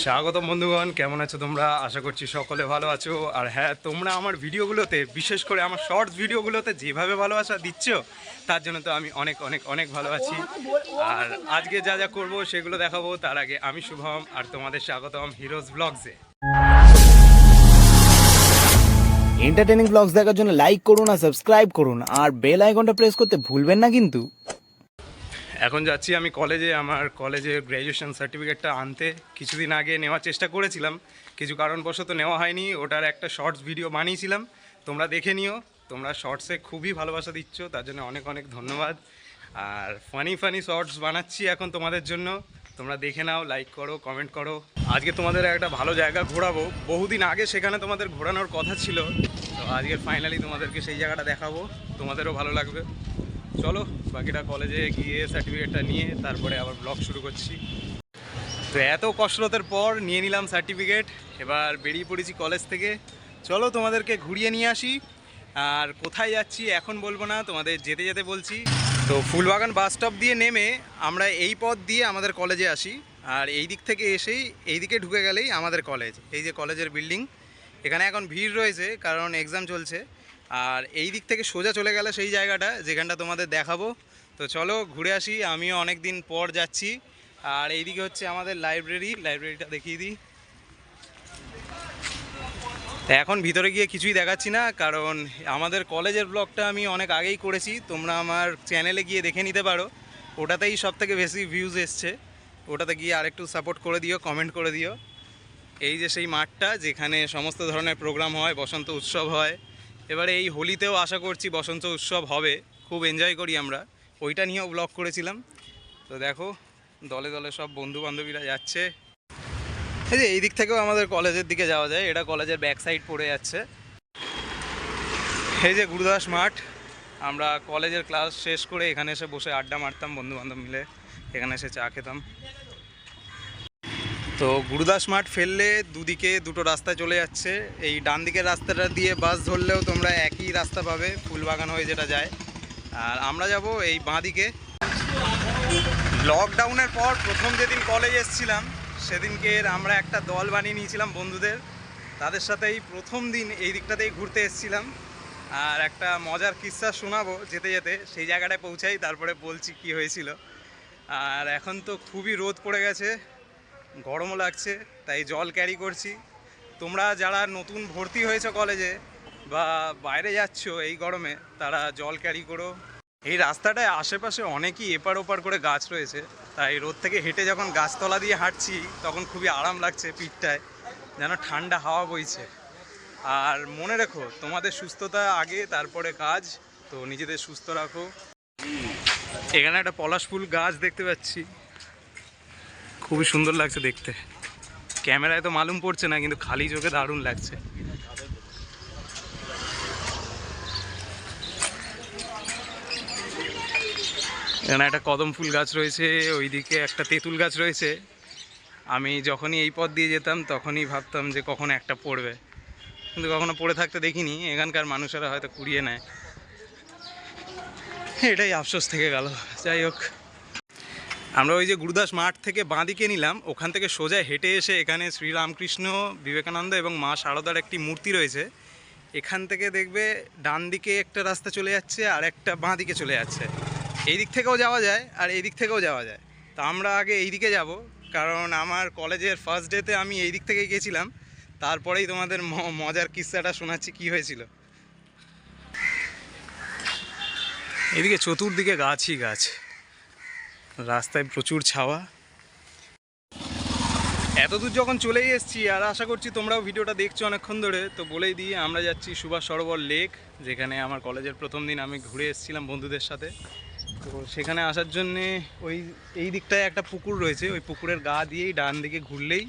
স্বাগতম বন্ধুগণ, কেমন আছো তোমরা? আশা করছি সকলে ভালো আছো। আর হ্যাঁ তোমরা আমার ভিডিওগুলোতে, বিশেষ করে আমার শর্টস ভিডিওগুলোতে যেভাবে ভালোবাসা দিচ্ছ, তার জন্য তো আমি অনেক অনেক অনেক ভালো আছি। আর আজকে যা যা করব, সেগুলো দেখাবো। তার আগে আমি শুভম আর তোমাদের স্বাগতম হিরোজ ব্লগসে। এন্টারটেনিং ব্লগস দেখার জন্য লাইক করুন আর সাবস্ক্রাইব করুন। আর বেল আইকনটা প্রেস করতে ভুলবেন না কিন্তু। এখন যাচ্ছি আমি কলেজে আমার কলেজে গ্র্যাজুয়েশন সার্টিফিকেটটা আনতে। কিছুদিন আগে নেওয়ার চেষ্টা করেছিলাম, কিছু কারণবশত নেওয়া হয়নি। ওটার একটা শর্টস ভিডিও বানিয়েছিলাম। তোমরা দেখে নিও, তোমরা শর্টসে খুবই ভালোবাসা দিচ্ছ, তার জন্য অনেক অনেক ধন্যবাদ। আর ফানি ফানি শর্টস বানাচ্ছি এখন তোমাদের জন্য। তোমরা দেখে নাও লাইক করো কমেন্ট করো। আজকে তোমাদের একটা ভালো জায়গা ঘোরাবো। বহুদিন আগে সেখানে তোমাদের ঘোরানোর কথা ছিল। তো আজকে ফাইনালি তোমাদেরকে সেই জায়গাটা দেখাবো। তোমাদেরও ভালো লাগবে। চলো, বাকিটা কলেজে গিয়ে সার্টিফিকেটটা নিয়ে তারপরে আবার ব্লগ শুরু করছি। তো এত কসরতের পর নিয়ে নিলাম সার্টিফিকেট এবার বেরিয়ে পড়েছি কলেজ থেকে। চলো, তোমাদেরকে ঘুরিয়ে নিয়ে আসি। আর কোথায় যাচ্ছি এখন বলব না, তোমাদের যেতে যেতে বলছি। তো ফুলবাগান বাস স্টপ দিয়ে নেমে আমরা এই পথ দিয়ে আমাদের কলেজে আসি। আর এই দিক থেকে এসেই, এই দিকে ঢুকে গেলেই আমাদের কলেজ এই যে কলেজের বিল্ডিং এখানে এখন ভিড় রয়েছে, কারণ এক্সাম চলছে। আর এই দিক থেকে সোজা চলে গেলে সেই জায়গাটা, যেখানটা তোমাদের দেখাবো। তো চলো ঘুরে আসি, আমিও অনেক দিন পর যাচ্ছি। আর এইদিকে হচ্ছে আমাদের লাইব্রেরি লাইব্রেরিটা দেখিয়ে দিই। তা এখন ভিতরে গিয়ে কিছুই দেখাচ্ছি না, কারণ আমাদের কলেজের ব্লগটা আমি অনেক আগেই করেছি, তোমরা আমার চ্যানেলে গিয়ে দেখে নিতে পারো। ওটাতেই সব থেকে বেশি ভিউজ এসছে। ওটাতে গিয়ে আরেকটু সাপোর্ট করে দিও কমেন্ট করে দিও। এই যে সেই মাঠটা, যেখানে সমস্ত ধরনের প্রোগ্রাম হয়, বসন্ত উৎসব হয় এবারে এই হোলিতেও আশা করছি বসন্ত উৎসব হবে, খুব এনজয় করি আমরা। ওইটা নিয়েও ব্লগ করেছিলাম। তো দেখো, দলে দলে সব বন্ধু বান্ধবীরা যাচ্ছে। এই যে এই দিক থেকেও আমাদের কলেজের দিকে যাওয়া যায়, এটা কলেজের ব্যাক সাইড পড়ে যাচ্ছে। এই যে গুরুদাস মাঠ, আমরা কলেজের ক্লাস শেষ করে এখানে এসে বসে আড্ডা মারতাম বন্ধু বান্ধব মিলে। এখানে এসে চা খেতাম। তো গুরুদাস মাঠ ফেললে দুদিকে দুটো রাস্তা চলে যাচ্ছে। এই ডান দিকের রাস্তাটা দিয়ে বাস ধরলেও তোমরা একই রাস্তা পাবে, ফুলবাগান হয়ে যেটা যায়। আর আমরা যাব এই বাঁ দিকে। লকডাউনের পর প্রথম যেদিন কলেজ এসেছিলাম, সেদিনকে আমরা একটা দল বানিয়ে নিয়েছিলাম বন্ধুদের। তাদের সাথে এই প্রথম দিন এই দিকটাতেই ঘুরতে এসেছিলাম। আর একটা মজার কিস্সা শোনাবো যেতে যেতে, সেই জায়গাটায় পৌঁছাই, তারপরে বলছি কি হয়েছিল। আর এখন তো খুবই রোদ পড়ে গেছে। গরমও লাগছে, তাই জল ক্যারি করছি। তোমরা যারা নতুন ভর্তি হয়েছে কলেজে বা বাইরে যাচ্ছ এই গরমে, তারা জল ক্যারি করো। এই রাস্তাটায় আশেপাশে অনেকই এপার ওপার করে গাছ রয়েছে, তাই রোদ থেকে হেঁটে যখন গাছতলা দিয়ে হাঁটছি, তখন খুবই আরাম লাগছে পিঠটায়, যেন ঠান্ডা হাওয়া বইছে। আর মনে রেখো, তোমাদের সুস্থতা আগে, তারপরে কাজ, তো নিজেদের সুস্থ রাখো। এখানে একটা পলাশ ফুল গাছ দেখতে পাচ্ছি। খুবই সুন্দর লাগছে দেখতে। ক্যামেরায় তো মালুম পড়ছে না, কিন্তু খালি চোখে দারুণ লাগছে। এখানে একটা কদম ফুল গাছ রয়েছে, ওইদিকে একটা তেঁতুল গাছ রয়েছে। আমি যখনই এই পথ দিয়ে যেতাম, তখনই ভাবতাম যে কখন একটা পড়বে। কিন্তু কখনো পড়ে থাকতে দেখিনি, এখানকার মানুষেরা হয়তো কুড়িয়ে নেয়। এটাই আফসোস থেকে গেল, যাই হোক। আমরা ওই যে গুরুদাস মাঠ থেকে বাঁদিকে নিলাম, ওখান থেকে সোজা হেঁটে এসে এখানে শ্রীরামকৃষ্ণ, বিবেকানন্দ এবং মা শারদার একটি মূর্তি রয়েছে। এখান থেকে দেখবে ডান দিকে একটা রাস্তা চলে যাচ্ছে আর একটা বাঁ দিকে চলে যাচ্ছে। এই দিক থেকেও যাওয়া যায় আর এই দিক থেকেও যাওয়া যায়। তো আমরা আগে এই দিকে যাব, কারণ আমার কলেজের ফার্স্ট ডেতে আমি এই দিক থেকে গেছিলাম। তারপরেই তোমাদের মজার কিস্সাটা শোনাচ্ছি কি হয়েছিল। এদিকে চতুর্দিকে গাছই গাছ। রাস্তায় প্রচুর ছাওয়া। এত দূর যখন চলেই এসেছি, আর আশা করছি তোমরাও ভিডিওটা দেখছ অনেকক্ষণ ধরে, তো বলেই দিয়ে আমরা যাচ্ছি সুভাষ সরোবর লেক, যেখানে আমার কলেজের প্রথম দিন আমি ঘুরে এসেছিলাম বন্ধুদের সাথে। তো সেখানে আসার জন্যে ওই, এই দিকটায় একটা পুকুর রয়েছে, ওই পুকুরের গা দিয়েই ডান দিকে ঘুরলেই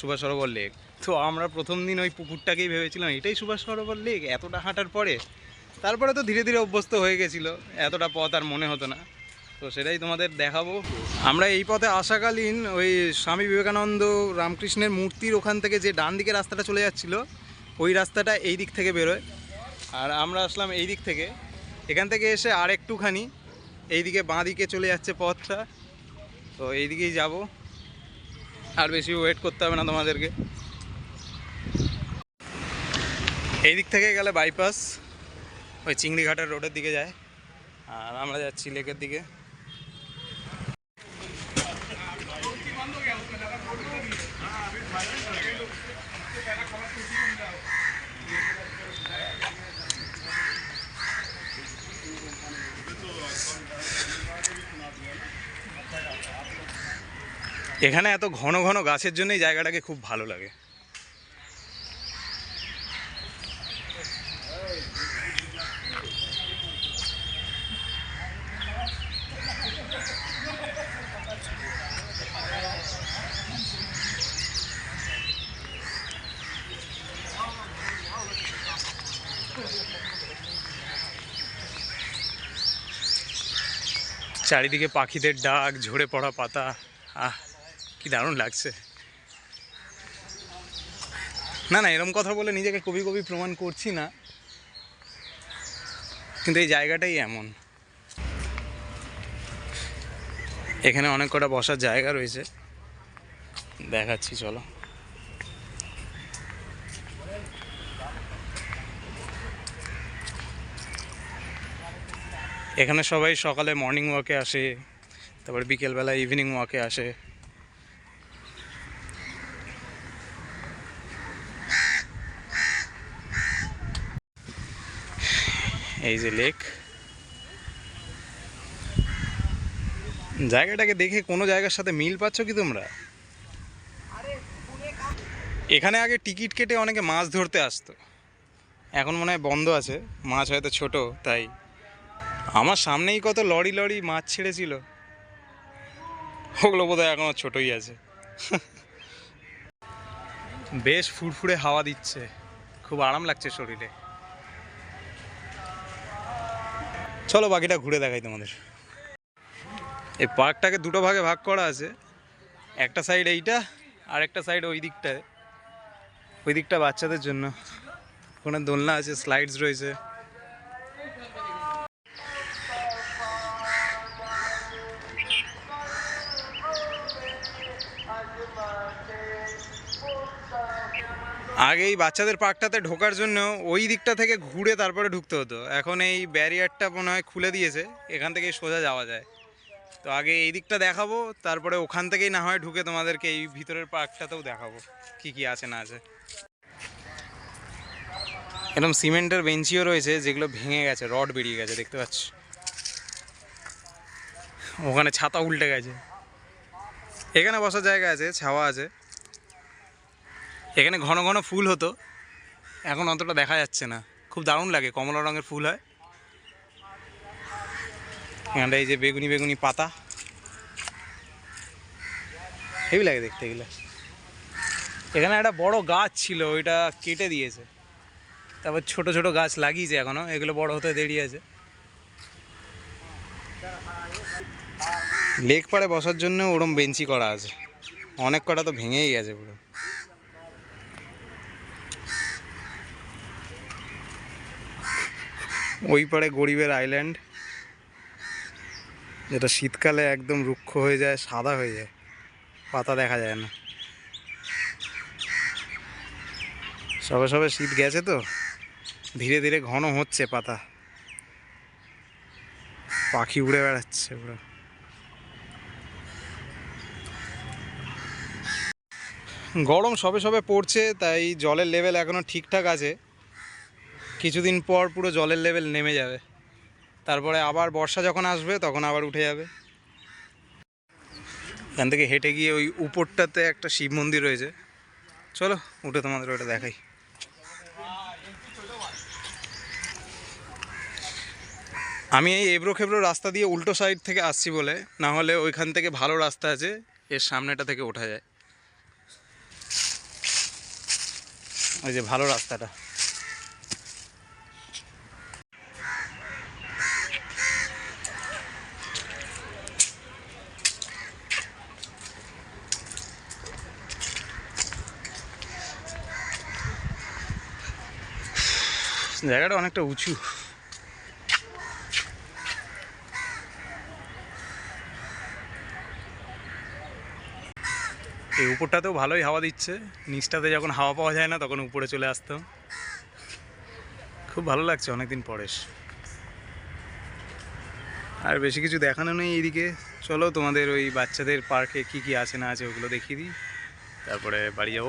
সুভাষ সরোবর লেক। তো আমরা প্রথম দিন ওই পুকুরটাকেই ভেবেছিলাম, এটাই সুভাষ সরোবর লেক, এতটা হাঁটার পরে? তারপরে তো ধীরে ধীরে অভ্যস্ত হয়ে গেছিল, এতটা পথ আর মনে হতো না। তো সেটাই তোমাদের দেখাবো। আমরা এই পথে আসাকালীন ওই স্বামী বিবেকানন্দ রামকৃষ্ণের মূর্তির ওখান থেকে যে ডান দিকে রাস্তাটা চলে যাচ্ছিল, ওই রাস্তাটা এই দিক থেকে বেরোয়। আর আমরা আসলাম এই দিক থেকে। এখান থেকে এসে আর একটুখানি এইদিকে বাঁ দিকে চলে যাচ্ছে পথটা। তো এইদিকেই যাব। আর বেশি ওয়েট করতে হবে না তোমাদেরকে। এই দিক থেকে গেলে বাইপাস ওই চিংড়িঘাটের রোডের দিকে যায়। আর আমরা যাচ্ছি লেকের দিকে। এখানে এত ঘন ঘন গাছের জন্যই জায়গাটাকে খুব ভালো লাগে। চারিদিকে পাখিদের ডাক, ঝরে পড়া পাতা। আহ, কি দারুণ লাগছে। না না, এরম কথা বলে নিজেকে কবি কবি প্রমাণ করছি না। কিন্তু এই জায়গাটাই এমন। এখানে অনেক কটা বসার জায়গা রয়েছে। দেখাচ্ছি, চলো। এখানে সবাই সকালে মর্নিং ওয়াকে আসে, তারপর বিকেলবেলা ইভিনিং ওয়াকে আসে। এই যে লেক জায়গাটাকে দেখে কোনো জায়গার সাথে মিল পাচ্ছ কি তোমরা? এখানে আগে টিকিট কেটে অনেকে মাছ ধরতে আসতো। এখন মনে হয় বন্ধ আছে, মাছ হয়তো ছোট, তাই। আমার সামনেই কত লরি লরি মাছ ছেড়েছিল। ওগুলো বোধহয় এখনও ছোটই আছে। বেশ ফুরফুরে হাওয়া দিচ্ছে। খুব আরাম লাগছে শরীরে। চলো বাকিটা ঘুরে দেখাই তোমাদের। এই পার্কটাকে দুটো ভাগে ভাগ করা আছে। একটা সাইড এইটা, আর একটা সাইড ওই দিকটায়। ওই দিকটা বাচ্চাদের জন্য। ওখানে দোলনা আছে স্লাইডস রয়েছে। আগে এই বাচ্চাদের পার্কটাতে ঢোকার জন্য ওই দিকটা থেকে ঘুরে তারপরে ঢুকতে হতো। এখন এই ব্যারিয়ারটা মনে হয় খুলে দিয়েছে, এখান থেকেই সোজা যাওয়া যায়। তো আগে এই দিকটা দেখাবো, তারপরে ওখান থেকেই না হয় ঢুকে তোমাদেরকে এই ভিতরের পার্কটাতেও দেখাবো, কি কি আছে না আছে। এরকম সিমেন্টের বেঞ্চিও রয়েছে, যেগুলো ভেঙে গেছে, রড বেরিয়ে গেছে, দেখতে পাচ্ছ? ওখানে ছাতা উল্টে গেছে। এখানে বসার জায়গা আছে, ছাওয়া আছে। এখানে ঘন ঘন ফুল হতো। এখন অতটা দেখা যাচ্ছে না। খুব দারুণ লাগে, কমলা রঙের ফুল হয়। এখানটা এই যে বেগুনি বেগুনি পাতা। হেভি লাগে দেখতে এগুলো। এখানে একটা বড় গাছ ছিল, ওইটা কেটে দিয়েছে। তারপর ছোট ছোট গাছ লাগিয়েছে এখনও, এগুলো বড় হতে দেরি আছে। লেক পাড়ে বসার জন্য ওরম বেঞ্চি করা আছে। অনেক কটা তো ভেঙেই গেছে পুরো। ওই পারে গরিবের আইল্যান্ড যেটা শীতকালে একদম রুক্ষ হয়ে যায়, সাদা হয়ে যায়। পাতা দেখা যায় না। সবে সবে শীত গেছে তো। ধীরে ধীরে ঘন হচ্ছে পাতা। পাখি উড়ে বেড়াচ্ছে পুরো। গরম সবে সবে পড়ছে, তাই জলের লেভেল এখনও ঠিকঠাক আছে। কিছুদিন পর পুরো জলের লেভেল নেমে যাবে। তারপরে আবার বর্ষা যখন আসবে, তখন আবার উঠে যাবে। এখান থেকে হেঁটে গিয়ে ওই উপরটাতে একটা শিব মন্দির রয়েছে। চলো, উঠে তোমাদের ওটা দেখাই। আমি এই এবড়ো খেবড়ো রাস্তা দিয়ে উল্টো সাইড থেকে আসছি বলে, না হলে ওইখান থেকে ভালো রাস্তা আছে, এর সামনেটা থেকে ওঠা যায়। ওই যে ভালো রাস্তাটা। জায়গাটা অনেকটা উঁচু। এই উপরটাতেও ভালোই হাওয়া দিচ্ছে। নিচটাতে যখন হাওয়া পাওয়া যায় না, তখন উপরে চলে আসতাম। খুব ভালো লাগছে অনেকদিন পরে আর বেশি কিছু দেখানো নেই এইদিকে। চলো তোমাদের ওই বাচ্চাদের পার্কে কি কি আছে না আছে ওগুলো দেখিয়ে দিই। তারপরে বাড়ি যাব।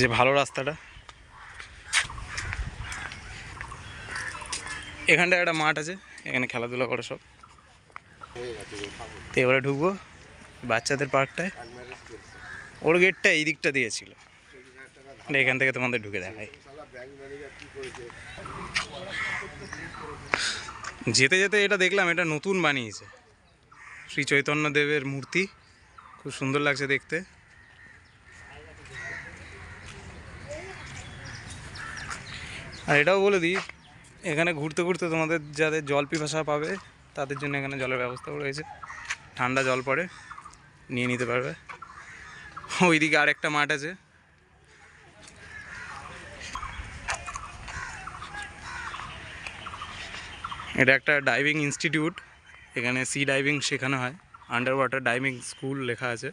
যে ভালো রাস্তাটা। এখানটায় একটা মাঠ আছে, এখানে খেলাধুলা করে সব। তো এবারে ঢুকবো বাচ্চাদের পার্কটায়। ওর গেটটা এই দিকটা দিয়েছিল এখান থেকে তোমাদের ঢুকে দেখাই। যেতে যেতে এটা দেখলাম, এটা নতুন বানিয়েছে। শ্রী চৈতন্য দেবের মূর্তি। খুব সুন্দর লাগছে দেখতে। আর এটাও বলে দিই, এখানে ঘুরতে ঘুরতে তোমাদের যাদের জল পিপাসা পাবে, তাদের জন্য এখানে জলের ব্যবস্থাও রয়েছে। ঠান্ডা জল পড়ে, নিয়ে নিতে পারবে। ওইদিকে আরেকটা মাঠ আছে। এটা একটা ডাইভিং ইনস্টিটিউট এখানে সি ডাইভিং শেখানো হয়। আন্ডার ওয়াটার ডাইভিং স্কুল লেখা আছে।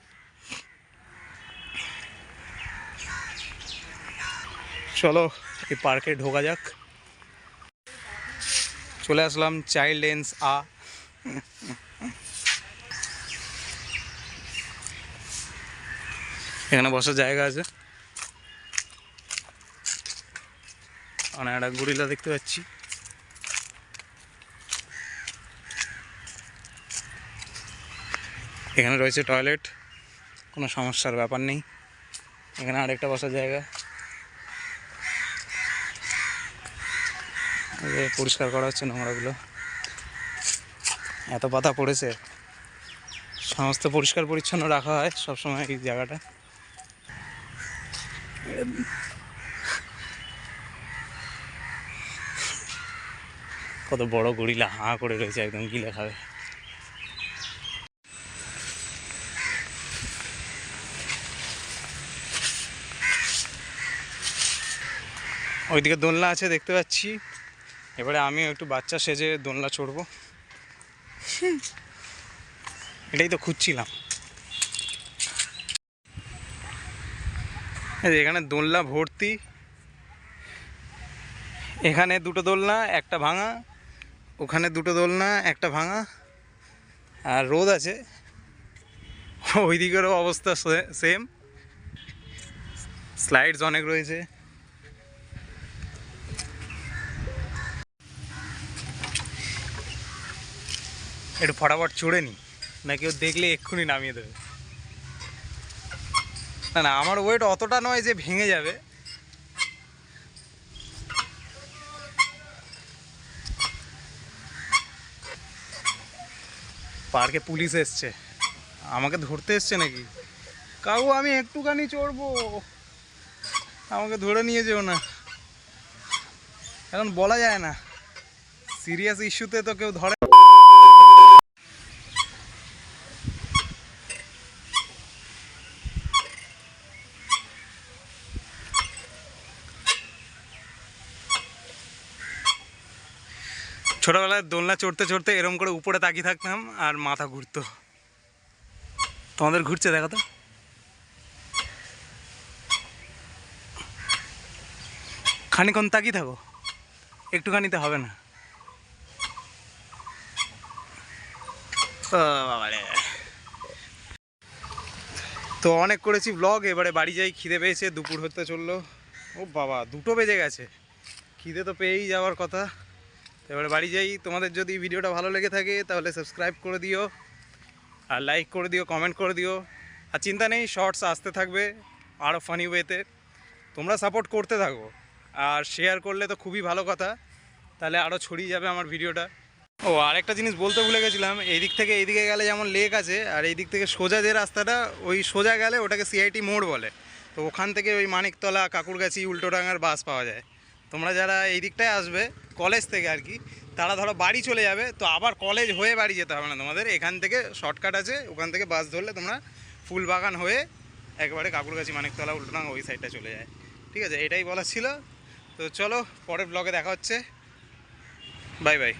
চলো এই পার্কে ঢোকা যাক। চলে আসলাম চাইল্ড লেন্স আ। এখানে বসার জায়গা আছে। অনেক একটা গরিলা দেখতে পাচ্ছি। এখানে রয়েছে টয়লেট, কোনো সমস্যার ব্যাপার নেই। এখানে আরেকটা বসার জায়গা। এই যে পরিষ্কার করা হচ্ছে নোংরাগুলো। এত পাতা পড়েছে। সমস্ত পরিষ্কার পরিচ্ছন্ন রাখা হয় সবসময় এই জায়গাটা। কত বড় গরিলা হাঁ করে রয়েছে, একদম গিলে খাবে ওইদিকে দোলনা আছে দেখতে পাচ্ছি। এবারে আমিও একটু বাচ্চা সেজে দোলনা চড়বো। এটাই তো খুঁজছিলাম। এখানে দোলনা ভর্তি। এখানে দুটো দোলনা, একটা ভাঙা। ওখানে দুটো দোলনা, একটা ভাঙা। আর রোদ আছে। ওই দিকেরও অবস্থা সেম স্লাইডস অনেক রয়েছে। একটু ফটাফট চড়ে নি। না, কেউ দেখলে এক্ষুনি নামিয়ে দেবে। না না, আমার ওয়েট অতটা নয় যে ভেঙে যাবে। পার্কে পুলিশ এসছে। আমাকে ধরতে এসছে নাকি? কাউ আমি একটুখানি চড়বো। আমাকে ধরে নিয়ে যেও না। এখন বলা যায় না। সিরিয়াস ইস্যুতে তো কেউ ধরে ছোটবেলায় দোলনা চড়তে চড়তে এরম করে উপরে তাকিয়ে থাকতাম আর মাথা ঘুরতো। তোমাদের ঘুরছে, দেখো তো। খানিক্ষণ তাকিয়ে থাকো, একটুখানিতে হবে না। তো অনেক করেছি ব্লগ এবারে বাড়ি যাই, খিদে পেয়েছে, দুপুর হতে চলল। ও বাবা, দুটো বেজে গেছে। খিদে তো পেয়েই যাওয়ার কথা। তো এবারে বাড়ি যাই। তোমাদের যদি ভিডিওটা ভালো লেগে থাকে, তাহলে সাবস্ক্রাইব করে দিও, আর লাইক করে দিও কমেন্ট করে দিও। আর চিন্তা নেই শর্টস আসতে থাকবে আরও ফানি ওয়েতে তোমরা সাপোর্ট করতে থাকো, আর শেয়ার করলে তো খুবই ভালো কথা। তাহলে আরও ছড়িয়ে যাবে আমার ভিডিওটা। ও আরেকটা জিনিস বলতে ভুলে গেছিলাম এই দিক থেকে এইদিকে গেলে যেমন লেক আছে, আর এই দিক থেকে সোজা যে রাস্তাটা, ওই সোজা গেলে ওটাকে সিআইটি মোড় বলে। তো ওখান থেকে ওই মানিকতলা, কাকুরগাছি, উল্টোডাঙ্গার বাস পাওয়া যায়। তোমরা যারা এই দিকটায় আসবে কলেজ থেকে আর কি, তারা ধরো বাড়ি চলে যাবে, তো আবার কলেজ হয়ে বাড়ি যেতে হবে না তোমাদের। এখান থেকে শর্টকাট আছে, ওখান থেকে বাস ধরলে তোমরা ফুলবাগান হয়ে একবারে কাকুরগাছি মানিকতলা উল্টোডাঙ্গা ওই সাইডটা চলে যায়। ঠিক আছে, এটাই বলার ছিল। তো চলো, পরের ব্লগে দেখা হচ্ছে। Bye bye